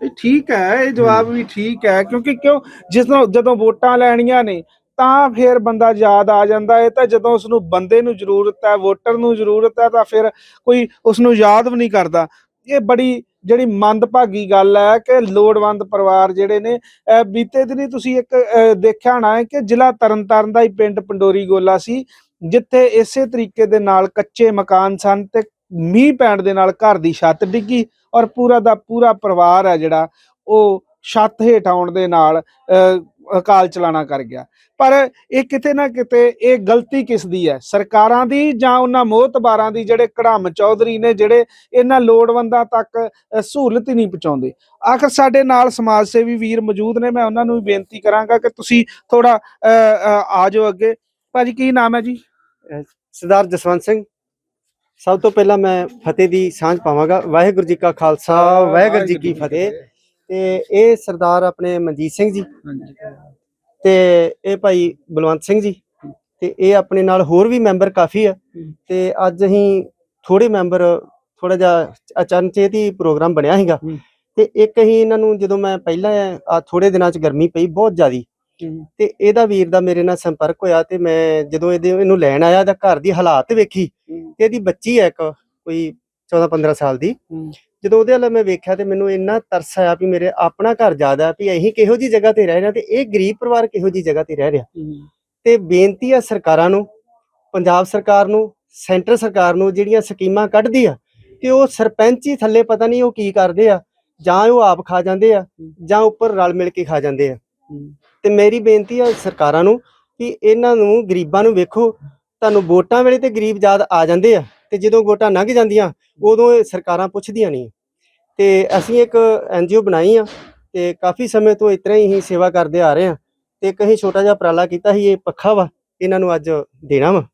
ਇਹ ਠੀਕ ਹੈ, ਇਹ ਜਵਾਬ ਵੀ ਠੀਕ ਹੈ, ਕਿਉਂਕਿ ਕਿਉਂ? ਜਦੋਂ ਜਦੋਂ ਵੋਟਾਂ ਲੈਣੀਆਂ ਨੇ, ਤਾਂ ਫਿਰ ਬੰਦਾ ਯਾਦ ਆ ਜਾਂਦਾ ਹੈ, ਤਾਂ ਜਦੋਂ ਉਸ ਨੂੰ ਬੰਦੇ ਨੂੰ ਜ਼ਰੂਰਤ ਹੈ, ਵੋਟਰ ਨੂੰ ਜ਼ਰੂਰਤ ਹੈ, ਤਾਂ ਫਿਰ ਕੋਈ ਉਸ ਨੂੰ ਯਾਦ ਵੀ ਨਹੀਂ ਕਰਦਾ। ਇਹ ਬੜੀ ਜਿਹੜੀ ਮੰਦਭਾਗੀ ਗੱਲ ਹੈ ਕਿ ਲੋੜਵੰਦ ਪਰਿਵਾਰ ਜਿਹੜੇ ਨੇ ਅਹ ਬੀਤੇ ਦਿਨੀ ਤੁਸੀਂ ਇੱਕ ਦੇਖਿਆ ਹੋਣਾ ਹੈ ਕਿ ਜ਼ਿਲ੍ਹਾ ਤਰਨਤਾਰਨ ਦਾ ਹੀ ਪਿੰਡ ਪੰਡੋਰੀ ਗੋਲਾ ਸੀ, ਜਿੱਥੇ ਇਸੇ ਤਰੀਕੇ ਦੇ ਨਾਲ ਕੱਚੇ ਮਕਾਨ ਸਨ ਤੇ ਮੀਂਹ ਪੈਣ ਦੇ ਨਾਲ ਘਰ ਦੀ ਛੱਤ ਡਿੱਗੀ ਔਰ ਪੂਰਾ ਦਾ ਪੂਰਾ ਪਰਿਵਾਰ ਹੈ ਜਿਹੜਾ ਉਹ ਛੱਤ ਹੇਠ ਆਉਣ ਦੇ ਨਾਲ ਅਹ, ਅਕਾਲ ਚਲਾਣਾ ਕਰ ਗਿਆ। ਪਰ ਇਹ ਕਿਤੇ ਨਾ ਕਿਤੇ ਇਹ ਗਲਤੀ ਕਿਸ ਦੀ ਹੈ? ਸਰਕਾਰਾਂ ਦੀ ਜਾਂ ਉਹਨਾਂ ਮੋਹਤਬਾਰਾਂ ਦੀ ਜਿਹੜੇ ਕੜਾਮ ਚੌਧਰੀ ਨੇ ਜਿਹੜੇ ਇਹਨਾਂ ਲੋੜਵੰਦਾਂ ਤੱਕ ਸਹੂਲਤ ਹੀ ਨਹੀਂ ਪਹੁੰਚਾਉਂਦੇ? ਆਖਰ ਸਾਡੇ ਨਾਲ ਸਮਾਜ ਸੇਵੀ ਵੀਰ ਮੌਜੂਦ ਨੇ ਮੈਂ ਉਹਨਾਂ ਨੂੰ ਵੀ ਬੇਨਤੀ ਕਰਾਂਗਾ ਕਿ ਤੁਸੀਂ ਥੋੜਾ ਆ ਜਾਓ ਅੱਗੇ। ਭਾਜੀ ਕੀ ਨਾਮ ਹੈ ਜੀ? ਸਰਦਾਰ ਜਸਵੰਤ ਸਿੰਘ। ਸਭ ਤੋਂ ਪਹਿਲਾਂ ਮੈਂ ਫਤਿਹ ਦੀ ਸਾਂਝ ਪਾਵਾਂਗਾ। ਵਾਹਿਗੁਰੂ ਜੀ ਕਾ ਖਾਲਸਾ ਵਾਹਿਗੁਰੂ ਜੀ ਕੀ ਫਤਿਹ। ਤੇ ਇਹ ਸਰਦਾਰ ਆਪਣੇ ਮਨਜੀਤ ਸਿੰਘ ਜੀ। ਤੇ ਇਹ ਭਾਈ ਬਲਵੰਤ ਸਿੰਘ ਜੀ। ਤੇ ਇਹ ਆਪਣੇ ਨਾਲ ਹੋਰ ਵੀ ਮੈਂਬਰ ਕਾਫੀ ਆ। ਤੇ ਅੱਜ ਅਸੀਂ ਥੋੜੇ ਮੈਂਬਰ ਥੋੜਾ ਜਿਹਾ ਅਚਨਚੇਤ ਹੀ ਪ੍ਰੋਗਰਾਮ ਬਣਿਆ ਸੀਗਾ। ਹੂੰ। ਤੇ ਇੱਕ ਹੀ ਇਹਨਾਂ ਨੂੰ ਜਦੋਂ ਮੈਂ ਪਹਿਲਾਂ ਆ ਥੋੜੇ ਦਿਨਾਂ ਚ ਗਰਮੀ ਪਈ ਬਹੁਤ ਜ਼ਿਆਦੀ। ਤੇ ਇਹਦਾ ਵੀਰ ਦਾ ਮੇਰੇ ਨਾਲ ਸੰਪਰਕ ਹੋਇਆ ਤੇ ਮੈਂ ਜਦੋਂ ਇਹਦੇ ਇਹਨੂੰ ਲੈਣ ਆਇਆ ਤਾਂ ਘਰ ਦੀ ਹਾਲਾਤ ਵੇਖੀ ਤੇ ਇਹਦੀ ਬੱਚੀ ਹੈ ਇੱਕ ਕੋਈ 14 15 ਸਾਲ ਦੀ। ਜਦੋਂ ਉਹਦੇ ਵੱਲ ਮੈਂ ਵੇਖਿਆ ਤੇ ਮੈਨੂੰ ਇੰਨਾ ਤਰਸ ਆਇਆ ਵੀ ਮੇਰੇ ਆਪਣਾ ਘਰ ਜ਼ਿਆਦਾ ਵੀ ਅਸੀਂ ਕਿਹੋ ਜੀ ਜਗ੍ਹਾ ਤੇ ਰਹਿ ਰਹੇ ਤੇ ਇਹ ਗਰੀਬ ਪਰਿਵਾਰ ਕਿਹੋ ਜੀ ਜਗ੍ਹਾ ਤੇ ਰਹਿ ਰਿਹਾ। ਤੇ ਬੇਨਤੀ ਆ ਸਰਕਾਰਾਂ ਨੂੰ ਪੰਜਾਬ ਸਰਕਾਰ ਨੂੰ ਸੈਂਟਰ ਸਰਕਾਰ ਨੂੰ ਜਿਹੜੀਆਂ ਸਕੀਮਾਂ ਕੱਢਦੀ ਆ ਤੇ ਉਹ ਸਰਪੰਚ ਹੀ ਥੱਲੇ ਪਤਾ ਨਹੀਂ ਉਹ ਕੀ ਕਰਦੇ ਆ ਜਾਂ ਉਹ ਆਪ ਖਾ ਜਾਂਦੇ ਆ ਜਾਂ ਉੱਪਰ ਰਲ ਮਿਲ ਕੇ ਖਾ ਜਾਂਦੇ ਆ। ਤੇ ਮੇਰੀ ਬੇਨਤੀ ਆ ਸਰਕਾਰਾਂ ਨੂੰ ਕਿ ਇਹਨਾਂ ਨੂੰ, ਗਰੀਬਾਂ ਨੂੰ ਵੇਖੋ, ਤੁਹਾਨੂੰ ਵੋਟਾਂ ਵੇਲੇ ਤੇ ਗਰੀਬ ਯਾਦ ਆ ਜਾਂਦੇ ਆ ਤੇ ਜਦੋਂ ਵੋਟਾਂ ਲੰਘ ਜਾਂਦੀਆਂ, ਉਦੋਂ ਇਹ ਸਰਕਾਰਾਂ ਪੁੱਛਦੀਆਂ ਨਹੀਂ। ਤੇ ਅਸੀਂ ਇੱਕ ਐਨਜੀਓ ਬਣਾਈ ਆ ਤੇ ਕਾਫੀ ਸਮੇਂ ਤੋਂ ਇਸ ਤਰ੍ਹਾਂ ਹੀ ਸੇਵਾ ਕਰਦੇ ਆ ਰਹੇ ਆ ਤੇ ਕਹੀਂ ਛੋਟਾ ਜਿਹਾ ਉਪਰਾਲਾ ਕੀਤਾ ਸੀ, ਇਹ ਪੱਖਾ ਵਾ, ਇਹਨਾਂ ਨੂੰ ਅੱਜ ਦੇਣਾ ਵਾ।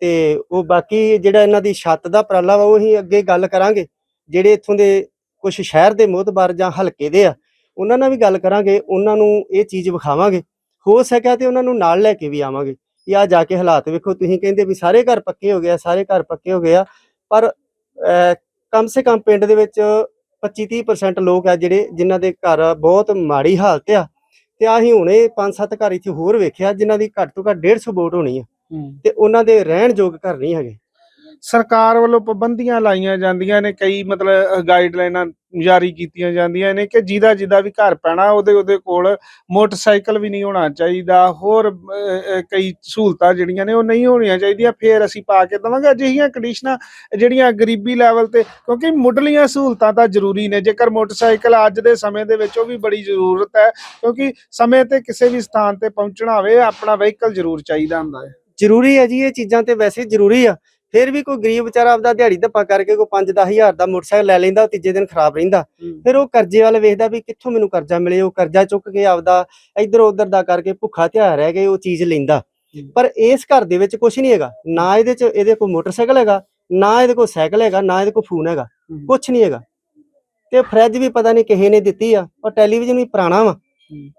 ਤੇ ਉਹ ਬਾਕੀ ਜਿਹੜਾ ਇਹਨਾਂ ਦੀ ਛੱਤ ਦਾ ਉਪਰਾਲਾ ਵਾ, ਉਹ ਅਸੀਂ ਅੱਗੇ ਗੱਲ ਕਰਾਂਗੇ, ਜਿਹੜੇ ਇੱਥੋਂ ਦੇ ਕੁਝ ਸ਼ਹਿਰ ਦੇ ਮੋਹਤਬਾਰ ਜਾਂ ਹਲਕੇ ਦੇ ਆ ਉਹਨਾਂ ਨਾਲ ਵੀ ਗੱਲ ਕਰਾਂਗੇ ਉਹਨਾਂ ਨੂੰ ਇਹ ਚੀਜ਼ ਵਿਖਾਵਾਂਗੇ। ਹੋ ਸਕਿਆ ਤੇ ਉਹਨਾਂ ਨੂੰ ਨਾਲ ਲੈ ਕੇ ਵੀ ਆਵਾਂਗੇ। ਕਿ ਆ ਜਾ ਕੇ ਹਾਲਾਤ ਵੇਖੋ ਤੁਸੀਂ ਕਹਿੰਦੇ ਵੀ ਸਾਰੇ ਘਰ ਪੱਕੇ ਹੋ ਗਏ ਆ ਸਾਰੇ ਘਰ ਪੱਕੇ ਹੋ ਗਏ ਆ ਪਰ ਕਮ ਸੇ ਕਮ ਪਿੰਡ ਦੇ ਵਿੱਚ 25-30% ਲੋਕ ਆ ਜਿਹੜੇ ਜਿਨ੍ਹਾਂ ਦੇ ਘਰ ਬਹੁਤ ਮਾੜੀ ਹਾਲਤ ਆ। ਤੇ ਆਹੀ ਹੁਣੇ 5-7 ਘਰ ਇੱਥੇ ਹੋਰ ਵੇਖਿਆ ਜਿਨ੍ਹਾਂ ਦੀ ਘੱਟ ਤੋਂ ਘੱਟ 150 ਵੋਟ ਹੋਣੀ ਆ। ਤੇ ਉਹਨਾਂ ਦੇ ਰਹਿਣ ਯੋਗ ਘਰ ਨਹੀਂ ਹੈਗੇ। ਸਰਕਾਰ ਵੱਲੋਂ ਪਾਬੰਦੀਆਂ ਲਾਈਆਂ ਜਾਂਦੀਆਂ ਨੇ, ਕਈ ਮਤਲਬ ਗਾਈਡਲਾਈਨਾਂ ਜਾਰੀ ਕੀਤੀਆਂ ਜਾਂਦੀਆਂ ਨੇ ਕਿ ਜਿਹਦਾ ਜਿਹਦਾ ਵੀ ਘਰ ਪੈਣਾ, ਉਹਦੇ ਉਹਦੇ ਕੋਲ ਮੋਟਰਸਾਈਕਲ ਵੀ ਨਹੀਂ ਹੋਣਾ ਚਾਹੀਦਾ, ਹੋਰ ਕਈ ਸਹੂਲਤਾਂ ਜਿਹੜੀਆਂ ਨੇ ਉਹ ਨਹੀਂ ਹੋਣੀਆਂ ਚਾਹੀਦੀਆਂ, ਫੇਰ ਅਸੀਂ ਪਾ ਕੇ ਦਵਾਂਗੇ। ਅਜਿਹੀਆਂ ਕੰਡੀਸ਼ਨਾਂ ਜਿਹੜੀਆਂ ਗਰੀਬੀ ਲੈਵਲ ਤੇ, ਕਿਉਂਕਿ ਮੁੱਢਲੀਆਂ ਸਹੂਲਤਾਂ ਤਾਂ ਜ਼ਰੂਰੀ ਨੇ, ਜੇਕਰ ਮੋਟਰਸਾਈਕਲ ਅੱਜ ਦੇ ਸਮੇਂ ਦੇ ਵਿੱਚ ਉਹ ਵੀ ਬੜੀ ਜ਼ਰੂਰਤ ਹੈ, ਕਿਉਂਕਿ ਸਮੇਂ ਤੇ ਕਿਸੇ ਵੀ ਸਥਾਨ ਤੇ ਪਹੁੰਚਣਾ ਹੋਵੇ, ਆਪਣਾ ਵਹੀਕਲ ਜ਼ਰੂਰ ਚਾਹੀਦਾ ਹੁੰਦਾ ਹੈ। ਜ਼ਰੂਰੀ ਹੈ ਜੀ, ਇਹ ਚੀਜ਼ਾਂ ਤੇ ਵੈਸੇ ਜ਼ਰੂਰੀ ਆ ਫਿਰ ਵੀ ਕੋਈ ਗਰੀਬ ਵਿਚਾਰਾ ਆਪਦਾ ਦਿਹਾੜੀ ਧੱਪਾ ਕਰਕੇ ਕੋਈ 5-10 ਹਜ਼ਾਰ ਦਾ ਮੋਟਰਸਾਈਕਲ ਲੈ ਲੈਂਦਾ ਤੀਜੇ ਦਿਨ ਖਰਾਬ ਰਹਿੰਦਾ। ਫਿਰ ਉਹ ਕਰਜ਼ੇ ਵਾਲੇ ਵੇਖਦਾ ਵੀ ਕਿੱਥੋਂ ਮੈਨੂੰ ਕਰਜ਼ਾ ਮਿਲੇ ਉਹ ਕਰਜ਼ਾ ਚੁੱਕ ਕੇ ਆਪਦਾ ਇੱਧਰ ਉੱਧਰ ਦਾ ਕਰਕੇ ਭੁੱਖਾ ਧਿਆ ਰਹਿ ਕੇ ਉਹ ਚੀਜ਼ ਲੈਂਦਾ। ਪਰ ਇਸ ਘਰ ਦੇ ਵਿੱਚ ਕੁਝ ਨਹੀਂ ਹੈਗਾ। ਨਾ ਇਹਦੇ ਚ ਇਹਦੇ ਕੋਲ ਮੋਟਰਸਾਈਕਲ ਹੈਗਾ ਨਾ ਇਹਦੇ ਕੋਲ ਸਾਈਕਲ ਹੈਗਾ ਨਾ ਇਹਦੇ ਕੋਲ ਫੋਨ ਹੈਗਾ। ਕੁਝ ਨਹੀਂ ਹੈਗਾ। ਤੇ ਫਰਿੱਜ ਵੀ ਪਤਾ ਨਹੀਂ ਕਿਸੇ ਨੇ ਦਿੱਤੀ ਆ ਔਰ ਟੈਲੀਵਿਜ਼ਨ ਵੀ ਪੁਰਾਣਾ ਵਾ।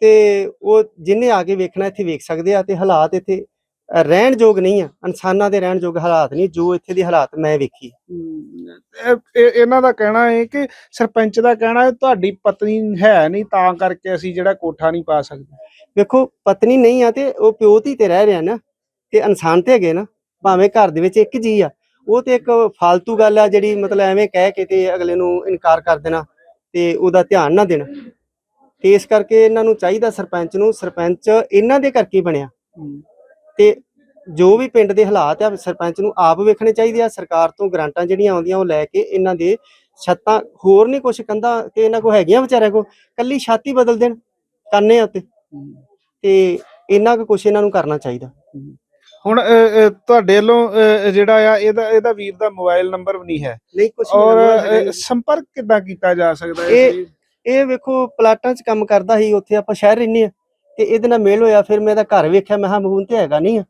ਤੇ ਉਹ ਜਿੰਨੇ ਆ ਕੇ ਵੇਖਣਾ ਇੱਥੇ ਵੇਖ ਸਕਦੇ ਆ ਤੇ ਹਾਲਾਤ ਇੱਥੇ ਰਹਿਣ ਯੋਗ ਨਹੀਂ ਆ ਇਨਸਾਨਾਂ ਦੇ ਰਹਿਣ ਯੋਗ ਹਾਲਾਤ ਨਹੀਂ ਜੋ ਇੱਥੇ ਦੀ ਹਾਲਾਤ ਮੈਂ ਵੇਖੀ ਇਹ- ਇਹ- ਇਹਨਾਂ ਦਾ ਕਹਿਣਾ ਹੈ ਕਿ ਸਰਪੰਚ ਦਾ ਕਹਿਣਾ ਹੈ ਤੁਹਾਡੀ ਪਤਨੀ ਹੈ ਨਹੀਂ ਤਾਂ ਕਰਕੇ ਅਸੀਂ ਜਿਹੜਾ ਕੋਠਾ ਨਹੀਂ ਪਾ ਸਕਦੇ। ਵੇਖੋ ਪਤਨੀ ਨਹੀਂ ਆ ਤੇ ਉਹ ਪਿਓ ਧੀ ਤੇ ਰਹਿ ਰਿਹਾ ਨਾ ਤੇ ਇਨਸਾਨ ਤੇ ਹੈਗੇ ਨਾ ਭਾਵੇਂ ਘਰ ਦੇ ਵਿੱਚ ਇੱਕ ਜੀ ਆ ਉਹ ਤੇ ਇੱਕ ਫालतू ਗੱਲ ਆ ਜਿਹੜੀ ਮਤਲਬ ਐਵੇਂ ਕਹਿ ਕੇ ਤੇ ਅਗਲੇ ਨੂੰ ਇਨਕਾਰ ਕਰ ਦੇਣਾ ਤੇ ਉਹਦਾ ਧਿਆਨ ਨਾ ਦੇਣਾ। ਤੇ ਇਸ ਕਰਕੇ ਇਹਨਾਂ ਨੂੰ ਚਾਹੀਦਾ ਸਰਪੰਚ ਨੂੰ ਸਰਪੰਚ ਇਹਨਾਂ ਦੇ ਕਰਕੇ ਬਣਿਆ। ਤੇ ਜੋ ਵੀ ਪਿੰਡ ਦੇ ਹਾਲਾਤ ਆ ਸਰਪੰਚ ਨੂੰ ਆਪ ਵੇਖਣੇ ਚਾਹੀਦੇ ਆ ਸਰਕਾਰ ਤੋਂ ਗ੍ਰਾਂਟਾਂ ਜਿਹੜੀਆਂ ਆਉਂਦੀਆਂ ਉਹ ਲੈ ਕੇ ਇਹਨਾਂ ਦੇ ਛੱਤਾਂ ਹੋਰ ਨਹੀਂ ਕੁਛ ਕੰਧਾਂ ਤੇ ਇਹਨਾਂ ਕੋ ਹੈਗੀਆਂ ਵਿਚਾਰਿਆਂ ਕੋ ਕੱਲੀ ਛੱਤ ਬਦਲ ਦੇਣ ਕਾਨੇ ਉੱਤੇ। ਤੇ ਇੰਨਾ ਕੁ ਕੁਛ ਇਹਨਾਂ ਨੂੰ ਕਰਨਾ ਚਾਹੀਦਾ। ਹੁਣ ਤੁਹਾਡੇ ਵੱਲੋਂ ਜਿਹੜਾ ਆ ਇਹਦਾ ਇਹਦਾ ਵੀਰ ਦਾ ਮੋਬਾਈਲ ਨੰਬਰ ਵੀ ਨਹੀਂ ਹੈ। ਨਹੀਂ ਕੁਛ ਔਰ ਸੰਪਰਕ ਕਿੱਦਾਂ ਕੀਤਾ ਜਾ ਸਕਦਾ ਇਹ-? ਇਹ ਵੇਖੋ ਪਲਾਟਾਂ 'ਚ ਕੰਮ ਕਰਦਾ ਸੀ ਉੱਥੇ ਆਪਾਂ ਸ਼ਹਿਰ ਰਹਿੰਦੇ ਆ ਤੇ ਇਹਦੇ ਨਾਲ ਮੇਲ ਹੋਇਆ ਫਿਰ ਮੈਂ ਇਹਦਾ ਘਰ ਵੇਖਿਆ ਮੈਂ ਹਾਂ ਮਹੂਨ ਤੇ ਹੈਗਾ ਨਹੀਂ ਆ।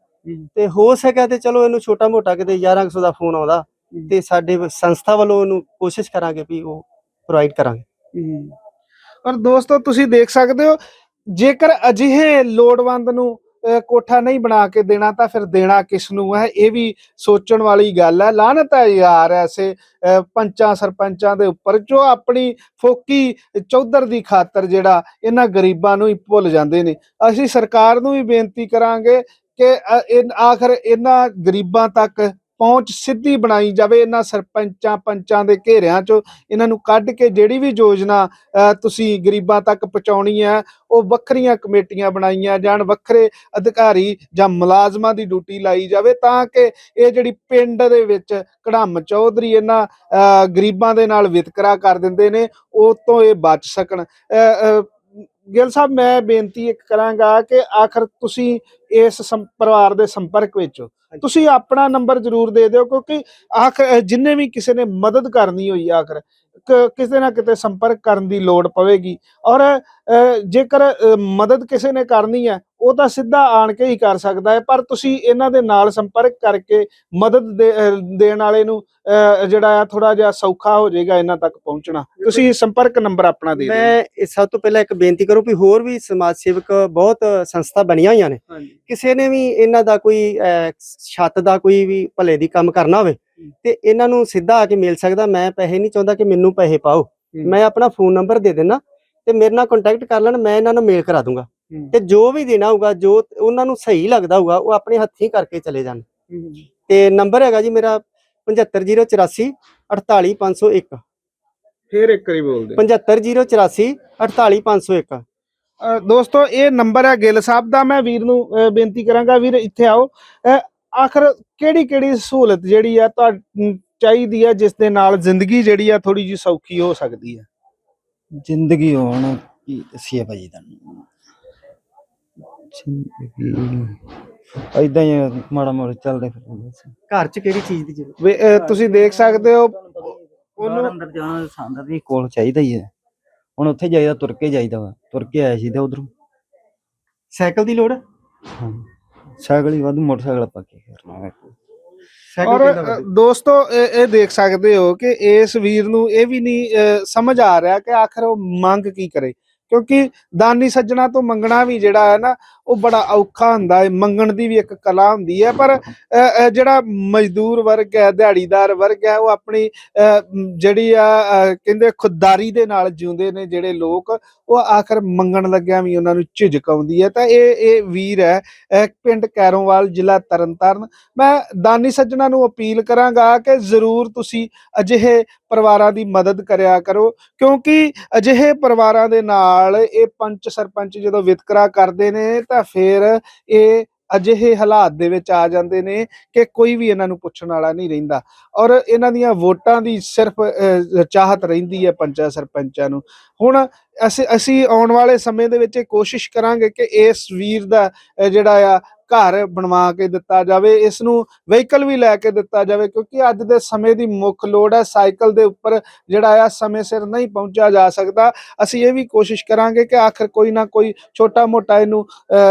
ਤੇ ਹੋ ਸਕਿਆ ਤੇ ਚਲੋ ਇਹਨੂੰ ਛੋਟਾ ਮੋਟਾ ਕਿਤੇ 1100 ਦਾ ਫੋਨ ਆਉਂਦਾ ਤੇ ਸਾਡੇ ਸੰਸਥਾ ਵੱਲੋਂ ਉਹਨੂੰ ਕੋਸ਼ਿਸ਼ ਕਰਾਂਗੇ ਵੀ ਉਹ ਪ੍ਰੋਵਾਈਡ ਕਰਾਂਗੇ। ਔਰ ਦੋਸਤੋ ਤੁਸੀਂ ਦੇਖ ਸਕਦੇ ਹੋ ਜੇਕਰ ਅਜਿਹੇ ਲੋੜਵੰਦ ਨੂੰ ਕੋਠਾ ਨਹੀਂ ਬਣਾ ਕੇ ਦੇਣਾ ਤਾਂ ਫਿਰ ਦੇਣਾ ਕਿਸ ਨੂੰ ਹੈ? ਇਹ ਵੀ ਸੋਚਣ ਵਾਲੀ ਗੱਲ ਹੈ। ਲਾਹਨਤ ਹੈ ਯਾਰ ਐਸੇ ਪੰਚਾਂ ਸਰਪੰਚਾਂ ਦੇ ਉੱਪਰ ਜੋ ਆਪਣੀ ਫੋਕੀ ਚੌਧਰ ਦੀ ਖਾਤਰ ਜਿਹੜਾ ਇਹਨਾਂ ਗਰੀਬਾਂ ਨੂੰ ਹੀ ਭੁੱਲ ਜਾਂਦੇ ਨੇ। ਅਸੀਂ ਸਰਕਾਰ ਨੂੰ ਵੀ ਬੇਨਤੀ ਕਰਾਂਗੇ ਕਿ ਅ, ਆਖਰ ਇਹਨਾਂ ਗਰੀਬਾਂ ਤੱਕ ਪਹੁੰਚ ਸਿੱਧੀ ਬਣਾਈ ਜਾਵੇ ਇਹਨਾਂ ਸਰਪੰਚਾਂ ਪੰਚਾਂ ਦੇ ਘੇਰਿਆਂ ਚੋਂ ਇਹਨਾਂ ਨੂੰ ਕੱਢ ਕੇ ਜਿਹੜੀ ਵੀ ਯੋਜਨਾ ਤੁਸੀਂ ਗਰੀਬਾਂ ਤੱਕ ਪਹੁੰਚਾਉਣੀ ਹੈ ਉਹ ਵੱਖਰੀਆਂ ਕਮੇਟੀਆਂ ਬਣਾਈਆਂ ਜਾਣ ਵੱਖਰੇ ਅਧਿਕਾਰੀ ਜਾਂ ਮੁਲਾਜ਼ਮਾਂ ਦੀ ਡਿਊਟੀ ਲਾਈ ਜਾਵੇ ਤਾਂ ਕਿ ਇਹ ਜਿਹੜੀ ਪਿੰਡ ਦੇ ਵਿੱਚ ਕੜਮ ਚੌਧਰੀ ਇਹਨਾਂ ਅ, ਗਰੀਬਾਂ ਦੇ ਨਾਲ ਵਿਤਕਰਾ ਕਰ ਦਿੰਦੇ ਨੇ ਉਹ ਤੋਂ ਇਹ ਬਚ ਸਕਣ। ਅ, ਗਿੱਲ ਸਾਹਿਬ ਮੈਂ ਬੇਨਤੀ ਇੱਕ ਕਰਾਂਗਾ ਕਿ ਆਖਰ ਤੁਸੀਂ ਇਸ ਪਰਿਵਾਰ ਦੇ ਸੰਪਰਕ ਵਿੱਚ ਹੋ। ਤੁਸੀਂ ਆਪਣਾ ਨੰਬਰ ਜ਼ਰੂਰ ਦੇ ਦਿਓ ਕਿਉਂਕਿ ਆਖਰ ਜਿੰਨੇ ਵੀ ਕਿਸੇ ਨੇ ਮਦਦ ਕਰਨੀ ਹੋਈ ਆਖਰ ਕਿਸੇ ਨਾ ਕਿਤੇ ਸੰਪਰਕ ਕਰਨ ਦੀ ਲੋੜ ਪਵੇਗੀ। ਔਰ ਜੇਕਰ ਮਦਦ ਕਿਸੇ ਨੇ ਕਰਨੀ ਹੈ ਉਹ ਤਾਂ ਸਿੱਧਾ ਆਣ ਕੇ ਹੀ ਕਰ ਸਕਦਾ ਹੈ ਪਰ ਤੁਸੀਂ ਇਹਨਾਂ ਦੇ ਨਾਲ ਸੰਪਰਕ ਕਰਕੇ ਮਦਦ ਦੇਣ ਵਾਲੇ ਨੂੰ ਜਿਹੜਾ ਆ ਥੋੜਾ ਜਿਹਾ ਸੌਖਾ ਹੋ ਜਾਏਗਾ ਇਹਨਾਂ ਤੱਕ ਪਹੁੰਚਣਾ। ਤੁਸੀਂ ਸੰਪਰਕ ਨੰਬਰ ਆਪਣਾ ਦੇ ਦਿਓ। ਮੈਂ ਸਭ ਤੋਂ ਪਹਿਲਾਂ ਇੱਕ ਬੇਨਤੀ ਕਰੂੰ ਵੀ ਹੋਰ ਵੀ ਸਮਾਜ ਸੇਵਕ ਬਹੁਤ ਸੰਸਥਾ ਬਣੀਆਂ ਹੋਈਆਂ ਨੇ। ਕਿਸੇ ਨੇ ਵੀ ਇਹਨਾਂ ਦਾ ਕੋਈ ਛੱਤ ਦਾ ਕੋਈ ਵੀ ਭਲੇ ਦੀ ਕੰਮ ਕਰਨਾ ਹੋਵੇ ਤੇ ਇਹਨਾਂ ਨੂੰ ਸਿੱਧਾ ਆ ਕੇ ਮਿਲ ਸਕਦਾ ਮੈਂ ਪੈਸੇ ਨਹੀਂ ਚਾਹੁੰਦਾ ਕਿ ਮੈਨੂੰ ਪੈਸੇ ਪਾਓ। ਮੈਂ ਆਪਣਾ ਫੋਨ ਨੰਬਰ ਦੇ ਦੇਣਾ ਤੇ ਮੇਰੇ ਨਾਲ ਕੰਟੈਕਟ ਕਰ ਲੈਣ ਮੈਂ ਇਹਨਾਂ ਨੂੰ ਮੇਲ ਕਰਾ ਦੂੰਗਾ। ਤੇ ਜੋ ਵੀ ਦੇਣਾ ਹੋਊਗਾ ਜੋ ਉਹਨਾਂ ਨੂੰ ਸਹੀ ਲੱਗਦਾ ਹੋਊਗਾ ਉਹ ਆਪਣੇ ਹੱਥੀਂ ਕਰਕੇ ਚਲੇ ਜਾਣ। ਤੇ ਨੰਬਰ ਹੈਗਾ ਜੀ ਮੇਰਾ 75084 48501 ਫੇਰ ਇੱਕ ਵਾਰੀ ਬੋਲਦੇ 75084 48501 ਅ, ਦੋਸਤੋ ਇਹ ਨੰਬਰ ਹੈ ਗਿੱਲ ਸਾਹਿਬ ਦਾ। ਮੈਂ ਵੀਰ ਨੂੰ ਬੇਨਤੀ ਕਰਾਂਗਾ ਵੀਰ ਇੱਥੇ ਆਓ। ਆਖਰ ਕਿਹੜੀ ਕਿਹੜੀ ਸਹੂਲਤ ਜਿਹੜੀ ਆ ਤੁਹਾਨੂੰ ਚਾਹੀਦੀ ਹੈ ਜਿਸ ਦੇ ਨਾਲ ਜ਼ਿੰਦਗੀ ਜਿਹੜੀ ਆ ਥੋੜੀ ਜਿਹੀ ਸੌਖੀ ਹੋ ਸਕਦੀ ਹੈ ਜ਼ਿੰਦਗੀ ਹੁਣ ਕੀ ਦੱਸੀਏ ਭਾਜੀ ਤੁਹਾਨੂੰ? ਜ਼ਿੰਦਗੀ ਏਦਾਂ ਹੀ ਆ, ਮਾੜਾ ਮਾੜਾ ਚੱਲਦੇ ਫਿਰਦੇ ਘਰ 'ਚ ਕਿਹੜੀ ਚੀਜ਼ ਦੀ ਜ਼ਰੂਰਤ? ਤੁਸੀਂ ਦੇਖ ਸਕਦੇ ਹੋ ਉਹਨੂੰ ਉਹਨੂੰ ਅੰਦਰ ਜਾਣਾ ਸੰਦਰ ਵੀ ਕੋਲ ਚਾਹੀਦਾ ਹੀ ਹੈ। ਹੁਣ ਉੱਥੇ ਜਾਈਦਾ ਤੁਰ ਕੇ ਜਾਈਦਾ ਵਾ ਤੁਰ ਕੇ ਆਇਆ ਸੀ ਤੇ ਉਧਰੋਂ। ਸਾਈਕਲ ਦੀ ਲੋੜ? ਹਾਂ ਸਾਈਕਲ ਹੀ ਵਾਧੂ ਮੋਟਰਸਾਈਕਲ ਆਪਾਂ ਕੀ ਕਰਨਾ ਵਾ ਔਰ ਅ? ਦੋਸਤੋ ਇਹ ਇਹ ਦੇਖ ਸਕਦੇ ਹੋ ਕਿ ਇਸ ਵੀਰ ਨੂੰ ਇਹ ਵੀ ਨਹੀਂ ਅ, ਸਮਝ ਆ ਰਿਹਾ ਕਿ ਆਖਰ ਉਹ ਮੰਗ ਕੀ ਕਰੇ। ਕਿਉਂਕਿ ਦਾਨੀ ਸੱਜਣਾ ਤੋਂ ਮੰਗਣਾ ਵੀ ਜਿਹੜਾ ਹੈ ਨਾ, ਉਹ ਬੜਾ ਔਖਾ ਹੁੰਦਾ ਹੈ, ਮੰਗਣ ਦੀ ਵੀ ਇੱਕ ਕਲਾ ਹੁੰਦੀ ਹੈ, ਪਰ ਜਿਹੜਾ ਮਜ਼ਦੂਰ ਵਰਗ ਹੈ, ਦਿਹਾੜੀਦਾਰ ਵਰਗ ਹੈ, ਉਹ ਆਪਣੀ ਜਿਹੜੀ ਆ ਕਹਿੰਦੇ ਖੁਦਦਾਰੀ ਦੇ ਨਾਲ ਜਿਉਂਦੇ ਨੇ ਜਿਹੜੇ ਲੋਕ, ਉਹ ਆਖਰ ਮੰਗਣ ਲੱਗਿਆ ਵੀ ਉਹਨਾਂ ਨੂੰ ਝਿਜਕ ਆਉਂਦੀ ਹੈ। ਤਾਂ ਇਹ ਇਹ ਵੀਰ ਹੈ ਪਿੰਡ ਕੈਰੋਂਵਾਲ, ਜ਼ਿਲ੍ਹਾ ਤਰਨਤਾਰਨ। ਮੈਂ ਦਾਨੀ ਸੱਜਣਾ ਨੂੰ ਅਪੀਲ ਕਰਾਂਗਾ ਕਿ ਜ਼ਰੂਰ ਤੁਸੀਂ ਅਜਿਹੇ ਪਰਿਵਾਰਾਂ ਦੀ ਮਦਦ ਕਰਿਆ ਕਰੋ, ਕਿਉਂਕਿ ਅਜਿਹੇ ਪਰਿਵਾਰਾਂ ਦੇ ਨਾਲ ਇਹ ਪੰਚ ਸਰਪੰਚ ਜਦੋਂ ਵਿਤਕਰਾ ਕਰਦੇ ਨੇ ਤਾਂ ਫਿਰ ਇਹ ਅਜਿਹੇ ਹਾਲਾਤ ਦੇ ਵਿੱਚ ਆ ਜਾਂਦੇ ਨੇ ਕਿ ਕੋਈ ਵੀ ਇਹਨਾਂ ਨੂੰ ਪੁੱਛਣ ਵਾਲਾ ਨਹੀਂ ਰਹਿੰਦਾ। ਔਰ ਇਹਨਾਂ ਦੀਆਂ ਵੋਟਾਂ ਦੀ ਸਿਰਫ ਅਹ, ਚਾਹਤ ਰਹਿੰਦੀ ਹੈ ਪੰਚਾਂ ਸਰਪੰਚਾਂ ਨੂੰ। ਹੁਣ ਅਸੀਂ ਅਸੀਂ ਆਉਣ ਵਾਲੇ ਸਮੇਂ ਦੇ ਵਿੱਚ ਇਹ ਕੋਸ਼ਿਸ਼ ਕਰਾਂਗੇ ਕਿ ਇਸ ਵੀਰ ਦਾ ਜਿਹੜਾ ਆ ਘਰ ਬਣਵਾ ਕੇ ਦਿੱਤਾ ਜਾਵੇ ਇਸ ਨੂੰ ਵਹੀਕਲ ਵੀ ਲੈ ਕੇ ਦਿੱਤਾ ਜਾਵੇ, ਕਿਉਂਕਿ ਅੱਜ ਦੇ ਸਮੇਂ ਦੀ ਮੁੱਖ ਲੋੜ ਹੈ, ਸਾਈਕਲ ਦੇ ਉੱਪਰ ਜਿਹੜਾ ਆ ਸਮੇਂ ਸਿਰ ਨਹੀਂ ਪਹੁੰਚਿਆ ਜਾ ਸਕਦਾ। ਅਸੀਂ ਇਹ ਵੀ ਕੋਸ਼ਿਸ਼ ਕਰਾਂਗੇ ਕਿ ਆਖਰ ਕੋਈ ਨਾ ਕੋਈ ਛੋਟਾ ਮੋਟਾ ਇਹਨੂੰ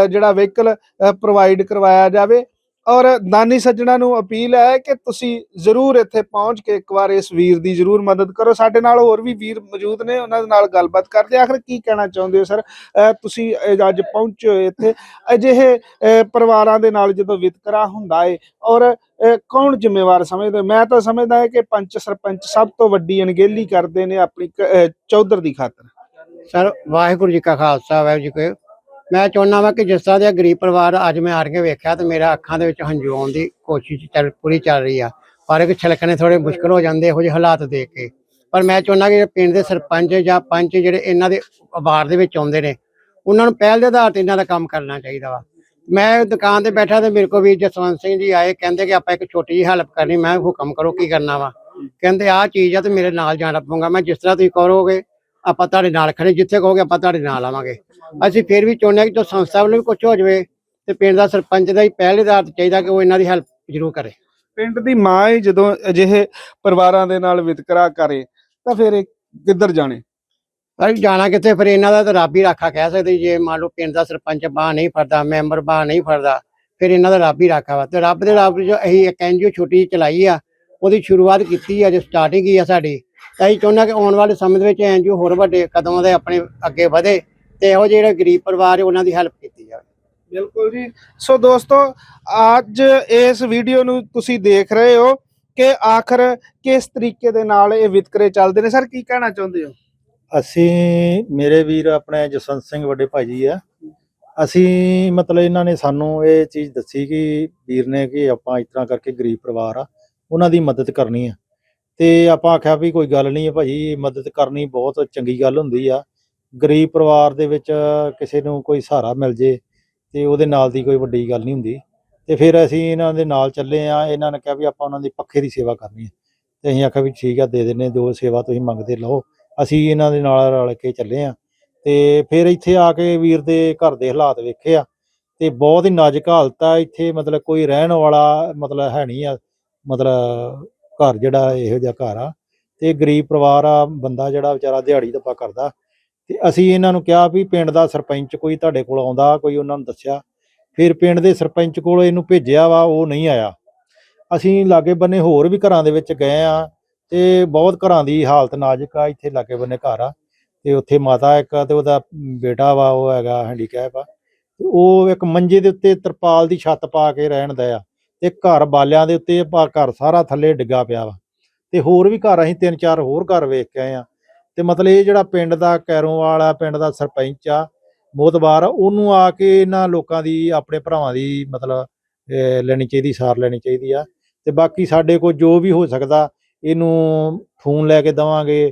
ਜਿਹੜਾ ਵਹੀਕਲ ਪ੍ਰੋਵਾਈਡ ਕਰਵਾਇਆ ਜਾਵੇ। ਔਰ ਦਾਨੀ ਸੱਜਣਾ ਨੂੰ ਅਪੀਲ ਹੈ ਕਿ ਤੁਸੀਂ ਜ਼ਰੂਰ ਇੱਥੇ ਪਹੁੰਚ ਕੇ ਇੱਕ ਵਾਰ ਇਸ ਵੀਰ ਦੀ ਜ਼ਰੂਰ ਮਦਦ ਕਰੋ। ਸਾਡੇ ਨਾਲ ਹੋਰ ਵੀ ਵੀਰ ਮੌਜੂਦ ਨੇ, ਉਹਨਾਂ ਦੇ ਨਾਲ ਗੱਲਬਾਤ ਕਰਦੇ ਹਾਂ। ਆਖਰ ਕੀ ਕਹਿਣਾ ਚਾਹੁੰਦੇ ਹੋ ਸਰ? ਤੁਸੀਂ ਅੱਜ ਪਹੁੰਚੇ ਹੋ ਇੱਥੇ। ਅਜਿਹੇ ਪਰਿਵਾਰਾਂ ਦੇ ਨਾਲ ਜਦੋਂ ਵਿਤਕਰਾ ਹੁੰਦਾ ਏ ਔਰ ਕੌਣ ਜ਼ਿੰਮੇਵਾਰ ਸਮਝਦੇ? ਮੈਂ ਤਾਂ ਸਮਝਦਾ ਹਾਂ ਕਿ ਪੰਚ ਸਰਪੰਚ ਸਭ ਤੋਂ ਵੱਡੀ ਅਣਗਹਿਲੀ ਕਰਦੇ ਨੇ ਆਪਣੀ ਚੌਧਰ ਦੀ ਖਾਤਰ। ਸਰ, ਵਾਹਿਗੁਰੂ ਜੀ ਕਾ ਖਾਲਸਾ, ਵਾਹਿਗੁਰੂ ਜੀ ਕੀ ਮੈਂ ਚਾਹੁੰਦਾ ਵਾਂ ਕਿ ਜਿਸ ਤਰ੍ਹਾਂ ਦੇ ਗਰੀਬ ਪਰਿਵਾਰ ਅੱਜ ਮੈਂ ਆੜ ਕੇ ਵੇਖਿਆ ਤੇ ਮੇਰਾ ਅੱਖਾਂ ਦੇ ਵਿੱਚ ਹੰਝੂ ਆਉਣ ਦੀ ਕੋਸ਼ਿਸ਼ ਚੱਲ, ਪੂਰੀ ਚੱਲ ਰਹੀ ਆ। ਪਰ ਇੱਕ ਛਲਕਣੇ ਥੋੜੇ ਮੁਸ਼ਕਲ ਹੋ ਜਾਂਦੇ, ਇਹੋ ਜਿਹੇ ਹਾਲਾਤ ਦੇਖ ਕੇ। ਪਰ ਮੈਂ ਚਾਹੁੰਦਾ ਕਿ ਪਿੰਡ ਦੇ ਸਰਪੰਚ ਜਾਂ ਪੰਚ ਜਿਹੜੇ ਇਹਨਾਂ ਦੇ ਵਾਰਡ ਦੇ ਵਿੱਚ ਆਉਂਦੇ ਨੇ, ਉਹਨਾਂ ਨੂੰ ਪਹਿਲ ਦੇ ਆਧਾਰ ਤੇ ਇਹਨਾਂ ਦਾ ਕੰਮ ਕਰਨਾ ਚਾਹੀਦਾ ਵਾ। ਮੈਂ ਦੁਕਾਨ ਤੇ ਬੈਠਾ ਤੇ ਮੇਰੇ ਕੋਲ ਵੀ ਜਸਵੰਤ ਸਿੰਘ ਜੀ ਆਏ, ਕਹਿੰਦੇ ਕਿ ਆਪਾਂ ਇੱਕ ਛੋਟੀ ਜਿਹੀ ਹੈਲਪ ਕਰਨੀ, ਮੈਂ ਹੁਕਮ ਕਰੋ ਕੀ ਕਰਨਾ ਵਾ। ਕਹਿੰਦੇ ਆਹ ਚੀਜ਼ ਆ ਤੇ ਮੇਰੇ ਨਾਲ ਜਾਣਾ ਪਊਗਾ। ਮੈਂ ਜਿਸ ਤਰ੍ਹਾਂ ਤੁਸੀਂ ਕਰੋਗੇ ਆਪਾਂ ਤੁਹਾਡੇ ਨਾਲ ਖੜੇ ਜਿੱਥੇ ਕਹੋਗੇ ਆਪਾਂ ਤੁਹਾਡੇ ਨਾਲ ਆਵਾਂਗੇ। ਅਸੀਂ ਫਿਰ ਵੀ ਚਾਹੁੰਦੇ ਹਾਂ ਕਿ ਜੋ ਸੰਸਥਾ ਵੱਲੋਂ ਵੀ ਕੁਝ ਹੋ ਜਾਵੇ ਤੇ ਪਿੰਡ ਦਾ ਸਰਪੰਚ ਦਾ ਹੀ ਪਹਿਲੇ ਆਧਾਰ ਤੇ ਚਾਹੀਦਾ ਕਿ ਉਹ ਇਹਨਾਂ ਦੀ ਹੈਲਪ ਜ਼ਰੂਰ ਕਰੇ। ਪਿੰਡ ਦੀ ਮਾਂ ਹੀ ਜਦੋਂ ਅਜਿਹੇ ਪਰਿਵਾਰਾਂ ਦੇ ਨਾਲ ਵਿਤਕਰਾ ਕਰੇ ਤਾਂ ਫਿਰ ਇਹ ਕਿੱਧਰ ਜਾਣੇ? ਪਰ ਜਾਣਾ ਕਿੱਥੇ ਫਿਰ ਇਹਨਾਂ ਦਾ ਤਾਂ ਰੱਬ ਹੀ ਰਾਖਾ ਕਹਿ ਸਕਦੇ ਜੇ। ਮੰਨ ਲਓ ਪਿੰਡ ਦਾ ਸਰਪੰਚ ਬਾਹ ਨਹੀਂ ਫੜਦਾ ਮੈਂਬਰ ਬਾਹ ਨਹੀਂ ਫੜਦਾ ਫਿਰ ਇਹਨਾਂ ਦਾ ਰੱਬ ਹੀ ਰਾਖਾ ਵਾ। ਤੇ ਰੱਬ ਦੇ ਰੱਬ ਜੋ ਅਸੀਂ ਇੱਕ ਐਨਜੀਓ ਛੋਟੀ ਜਿਹੀ ਚਲਾਈ ਆ ਉਹਦੀ ਸ਼ੁਰੂਆਤ ਕੀਤੀ ਆ ਜੋ ਸਟਾਰਟਿੰਗ ਹੀ ਆ ਸਾਡੀ। ਅਸੀਂ ਚਾਹੁੰਦੇ ਕਿ ਆਉਣ ਵਾਲੇ ਸਮੇਂ ਦੇ ਵਿੱਚ ਐਨਜੀਓ ਹੋਰ ਵੱਡੇ ਕਦਮਾਂ ਦੇ ਆਪਣੇ ਅੱਗੇ ਵਧੇ ਤੇ ਇਹੋ ਜਿਹੇ ਜਿਹੜੇ ਗਰੀਬ ਪਰਿਵਾਰ ਹੈ ਉਹਨਾਂ ਦੀ ਹੈਲਪ ਕੀਤੀ ਜਾਵੇ। ਬਿਲਕੁਲ ਜੀ। ਸੋ ਦੋਸਤੋ ਅੱਜ ਇਸ ਵੀਡੀਓ ਨੂੰ ਤੁਸੀਂ ਦੇਖ ਰਹੇ ਹੋ ਕਿ ਆਖਰ ਕਿਸ ਤਰੀਕੇ ਦੇ ਨਾਲ ਇਹ ਵਿਤਕਰੇ ਚੱਲਦੇ ਨੇ। ਸਰ ਕੀ ਕਹਿਣਾ ਚਾਹੁੰਦੇ ਹੋ? ਅਸੀਂ ਮੇਰੇ ਵੀਰ ਆਪਣੇ ਜਸਵੰਤ ਸਿੰਘ ਵੱਡੇ ਭਾਜੀ ਆ। ਅਸੀਂ ਮਤਲਬ ਇਹਨਾਂ ਨੇ ਸਾਨੂੰ ਇਹ ਚੀਜ਼ ਦੱਸੀ ਕਿ ਵੀਰ ਨੇ ਕਿ ਆਪਾਂ ਇਸ ਤਰ੍ਹਾਂ ਕਰਕੇ ਗਰੀਬ ਪਰਿਵਾਰ ਆ ਉਹਨਾਂ ਦੀ ਮਦਦ ਕਰਨੀ ਆ। ਤੇ ਆਪਾਂ ਆਖਿਆ ਵੀ ਕੋਈ ਗੱਲ ਨਹੀਂ ਹੈ ਭਾਜੀ ਮਦਦ ਕਰਨੀ ਬਹੁਤ ਚੰਗੀ ਗੱਲ ਹੁੰਦੀ ਆ। ਗਰੀਬ ਪਰਿਵਾਰ ਦੇ ਵਿੱਚ ਕਿਸੇ ਨੂੰ ਕੋਈ ਸਹਾਰਾ ਮਿਲ ਜੇ ਤੇ ਉਹਦੇ ਨਾਲ ਦੀ ਕੋਈ ਵੱਡੀ ਗੱਲ ਨਹੀਂ ਹੁੰਦੀ। ਤੇ ਫਿਰ ਅਸੀਂ ਇਹਨਾਂ ਦੇ ਨਾਲ ਚੱਲੇ ਆ, ਇਹਨਾਂ ਨੇ ਕਿਹਾ ਵੀ ਆਪਾਂ ਉਹਨਾਂ ਦੀ ਪੱਖੇ ਦੀ ਸੇਵਾ ਕਰਨੀ ਹੈ ਤੇ ਅਸੀਂ ਆਖਿਆ ਵੀ ਠੀਕ ਆ, ਦੇ ਦਿੰਨੇ ਜੋ ਸੇਵਾ ਤੁਸੀਂ ਮੰਗਦੇ ਲਓ। ਅਸੀਂ ਇਹਨਾਂ ਦੇ ਨਾਲ ਰਲ ਕੇ ਚੱਲੇ ਆ। ਤੇ ਫਿਰ ਇੱਥੇ ਆ ਕੇ ਵੀਰ ਦੇ ਘਰ ਦੇ ਹਾਲਾਤ ਵੇਖੇ ਆ। ਤੇ ਬਹੁਤ ਹੀ ਨਾਜ਼ੁਕ ਹਾਲਤ ਆ, ਇੱਥੇ ਮਤਲਬ ਕੋਈ ਰਹਿਣ ਵਾਲਾ ਮਤਲਬ ਹੈ ਨਹੀਂ ਆ। ਮਤਲਬ ਘਰ ਜਿਹੜਾ ਇਹੋ ਜਿਹਾ ਘਰ ਆ ਤੇ ਗਰੀਬ ਪਰਿਵਾਰ ਆ, ਬੰਦਾ ਜਿਹੜਾ ਵਿਚਾਰਾ ਦਿਹਾੜੀ ਦੱਪਾ ਕਰਦਾ ਤੇ ਅਸੀਂ ਇਹਨਾਂ ਨੂੰ ਕਿਹਾ ਵੀ ਪਿੰਡ ਦਾ ਸਰਪੰਚ ਕੋਈ ਤੁਹਾਡੇ ਕੋਲ ਆਉਂਦਾ, ਕੋਈ ਉਹਨਾਂ ਨੂੰ ਦੱਸਿਆ, ਫਿਰ ਪਿੰਡ ਦੇ ਸਰਪੰਚ ਕੋਲ ਇਹਨੂੰ ਭੇਜਿਆ ਵਾ, ਉਹ ਨਹੀਂ ਆਇਆ। ਅਸੀਂ ਲਾਗੇ ਬੰਨੇ ਹੋਰ ਵੀ ਘਰਾਂ ਦੇ ਵਿੱਚ ਗਏ ਆ ਤੇ ਬਹੁਤ ਘਰਾਂ ਦੀ ਹਾਲਤ ਨਾਜ਼ੁਕ ਆ, ਇੱਥੇ ਲਾਗੇ ਬੰਨੇ ਘਰ ਆ ਤੇ ਉੱਥੇ ਮਾਤਾ ਇੱਕ ਤੇ ਉਹਦਾ ਬੇਟਾ ਵਾ, ਉਹ ਹੈਗਾ ਹੈਂਡੀਕੈਪ ਆ ਤੇ ਉਹ ਇੱਕ ਮੰਜੇ ਦੇ ਉੱਤੇ ਤਰਪਾਲ ਦੀ ਛੱਤ ਪਾ ਕੇ ਰਹਿਣ ਦਾ ਆ। ਤੇ ਘਰ ਬਾਲਿਆਂ ਦੇ ਉੱਤੇ ਪਾ ਘਰ ਸਾਰਾ ਥੱਲੇ ਡਿੱਗਾ ਪਿਆ ਵਾ। ਤੇ ਹੋਰ ਵੀ ਘਰ ਅਸੀਂ ਤਿੰਨ ਚਾਰ ਹੋਰ ਘਰ ਵੇਖ ਕੇ ਆਏ ਆ। ਤੇ ਮਤਲਬ ਇਹ ਜਿਹੜਾ ਪਿੰਡ ਦਾ ਕੈਰੋਂਵਾਲ ਆ, ਪਿੰਡ ਦਾ ਸਰਪੰਚ ਆ, ਮੋਤਬਾਰ ਆ, ਉਹਨੂੰ ਆ ਕੇ ਇਹਨਾਂ ਲੋਕਾਂ ਦੀ, ਆਪਣੇ ਭਰਾਵਾਂ ਦੀ ਮਤਲਬ ਲੈਣੀ ਚਾਹੀਦੀ, ਸਾਰ ਲੈਣੀ ਚਾਹੀਦੀ ਆ। ਤੇ ਬਾਕੀ ਸਾਡੇ ਕੋਲ ਜੋ ਵੀ ਹੋ ਸਕਦਾ, ਇਹਨੂੰ ਫੋਨ ਲੈ ਕੇ ਦਵਾਂਗੇ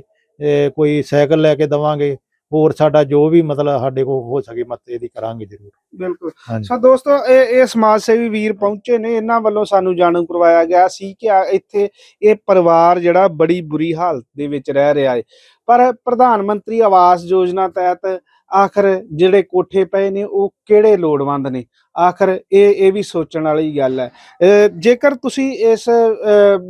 ਕੋਈ ਸਾਈਕਲ ਲੈ ਕੇ ਦਵਾਂਗੇ। ਹੋਰ ਸਾਡਾ ਜੋ ਵੀ ਮਤਲਬ ਸਾਡੇ ਕੋਲ ਹੋ ਸਕੇ ਮਤੇ ਦੀ ਕਰਾਂਗੇ ਜ਼ਰੂਰ। ਬਿਲਕੁਲ। ਸੋ ਦੋਸਤੋ ਇਹ ਇਹ ਸਮਾਜ ਸੇਵੀ ਵੀਰ ਪਹੁੰਚੇ ਨੇ ਇਹਨਾਂ ਵੱਲੋਂ ਸਾਨੂੰ ਜਾਣੂ ਕਰਵਾਇਆ ਗਿਆ ਸੀ ਕਿ ਇੱਥੇ ਇਹ ਪਰਿਵਾਰ ਜਿਹੜਾ ਬੜੀ ਬੁਰੀ ਹਾਲਤ ਦੇ ਵਿੱਚ ਰਹਿ ਰਿਹਾ ਹੈ ਪਰ ਪ੍ਰਧਾਨ ਮੰਤਰੀ ਆਵਾਸ ਯੋਜਨਾ ਤਹਿਤ ਆਖਰ ਜਿਹੜੇ ਕੋਠੇ ਪਏ ਨੇ, ਉਹ ਕਿਹੜੇ ਲੋੜਵੰਦ ਨੇ? ਆਖਰ ਇਹ ਇਹ ਵੀ ਸੋਚਣ ਵਾਲੀ ਗੱਲ ਹੈ। ਜੇਕਰ ਤੁਸੀਂ ਇਸ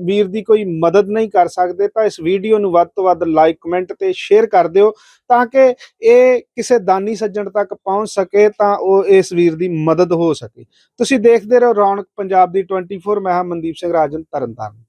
ਵੀਰ ਦੀ ਕੋਈ ਮਦਦ ਨਹੀਂ ਕਰ ਸਕਦੇ, ਤਾਂ ਇਸ ਵੀਡੀਓ ਨੂੰ ਵੱਧ ਤੋਂ ਵੱਧ ਲਾਈਕ ਕਮੈਂਟ ਤੇ ਸ਼ੇਅਰ ਕਰ ਦਿਓ, ਤਾਂ ਕਿ ਇਹ ਕਿਸੇ ਦਾਨੀ ਸੱਜਣ ਤੱਕ ਪਹੁੰਚ ਸਕੇ, ਤਾਂ ਉਹ ਇਸ ਵੀਰ ਦੀ ਮਦਦ ਹੋ ਸਕੇ। ਤੁਸੀਂ ਦੇਖਦੇ ਰਹੋ ਰੌਣਕ ਪੰਜਾਬ ਦੀ 24 ਮੈਂ ਹਾਂ ਮਨਦੀਪ ਸਿੰਘ ਰਾਜਨ, ਤਰਨਤਾਰਨ।